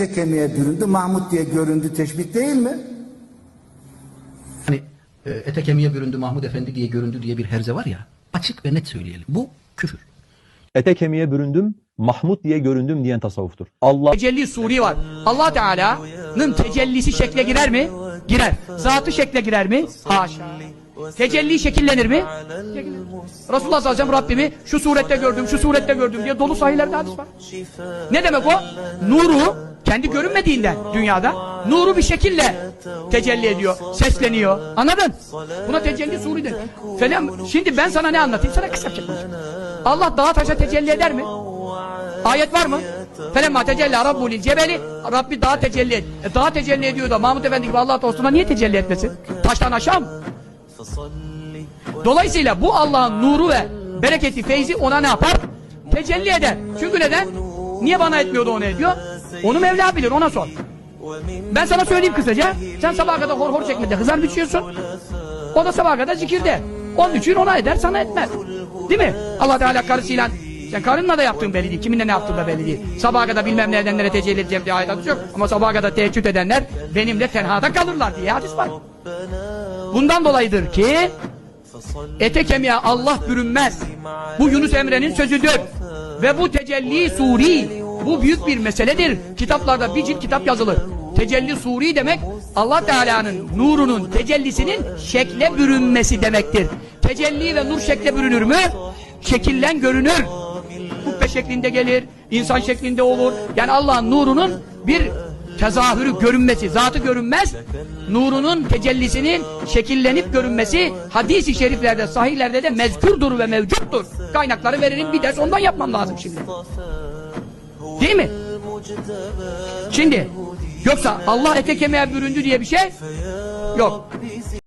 ete kemiğe büründü, Mahmut diye göründü teşbih değil mi? Hani e, ete kemiğe büründü Mahmud Efendi diye göründü diye bir herze var ya. Açık ve net söyleyelim. Bu küfür. Ete kemiğe büründüm, Mahmud diye göründüm diyen tasavvuftur. Allah Tecelli suri var. Allah Teala'nın tecellisi şekle girer mi? Girer. Zatı şekle girer mi? Haşa. Tecelli şekillenir mi? Şekillenir. Resulullah sallallahu aleyhi ve sellem Rabbimi şu surette gördüm, şu surette gördüm diye dolu sahilerde hadis var. Ne demek o? Nuru kendi görünmediğinden dünyada nuru bir şekille tecelli ediyor, sesleniyor. Anladın? Buna tecelli suri denir. Falan, şimdi ben sana ne anlatayım? Sana kısa konuşayım. Allah dağa taşa tecelli eder mi? Ayet var mı? Felemma tecella rabbu lil cebeli Rabbi dağa tecelli et. E, dağa tecelli ediyor da Mahmud Efendi gibi Allah dostuna niye tecelli etmesin? Taştan aşağı mı? Dolayısıyla bu Allah'ın nuru ve bereketi, feyzi ona ne yapar? Tecelli eder. Çünkü neden? Niye bana etmiyordu onu ediyor? Onu Mevla bilir ona sor. Ben sana söyleyeyim kısaca. Sen sabaha kadar hor hor çekmede hızar düşüyorsun. O da sabaha kadar zikirde. Onun için ona eder sana etmez. Değil mi? Allah Teala karısıyla sen karınla da yaptığın belli değil. Kiminle ne yaptığın da belli değil. Sabaha kadar bilmem ne edenlere tecelli edeceğim diye ayet yok. Ama sabaha kadar teheccüd edenler benimle tenhada kalırlar diye hadis var. Bundan dolayıdır ki ete kemiğe Allah bürünmez. Bu Yunus Emre'nin sözüdür. Ve bu tecelli suri. Bu büyük bir meseledir. Kitaplarda bir cilt kitap yazılır. Tecelli suri demek Allah Teala'nın nurunun tecellisinin şekle bürünmesi demektir. Tecelli ve nur şekle bürünür mü? Şekillen görünür. Kubbe şeklinde gelir, insan şeklinde olur. Yani Allah'ın nurunun bir tezahürü görünmesi, zatı görünmez, nurunun tecellisinin şekillenip görünmesi hadis-i şeriflerde, sahihlerde de mezkurdur ve mevcuttur. Kaynakları veririm bir ders ondan yapmam lazım şimdi. Değil mi? Şimdi yoksa Allah ete kemiğe büründü diye bir şey yok.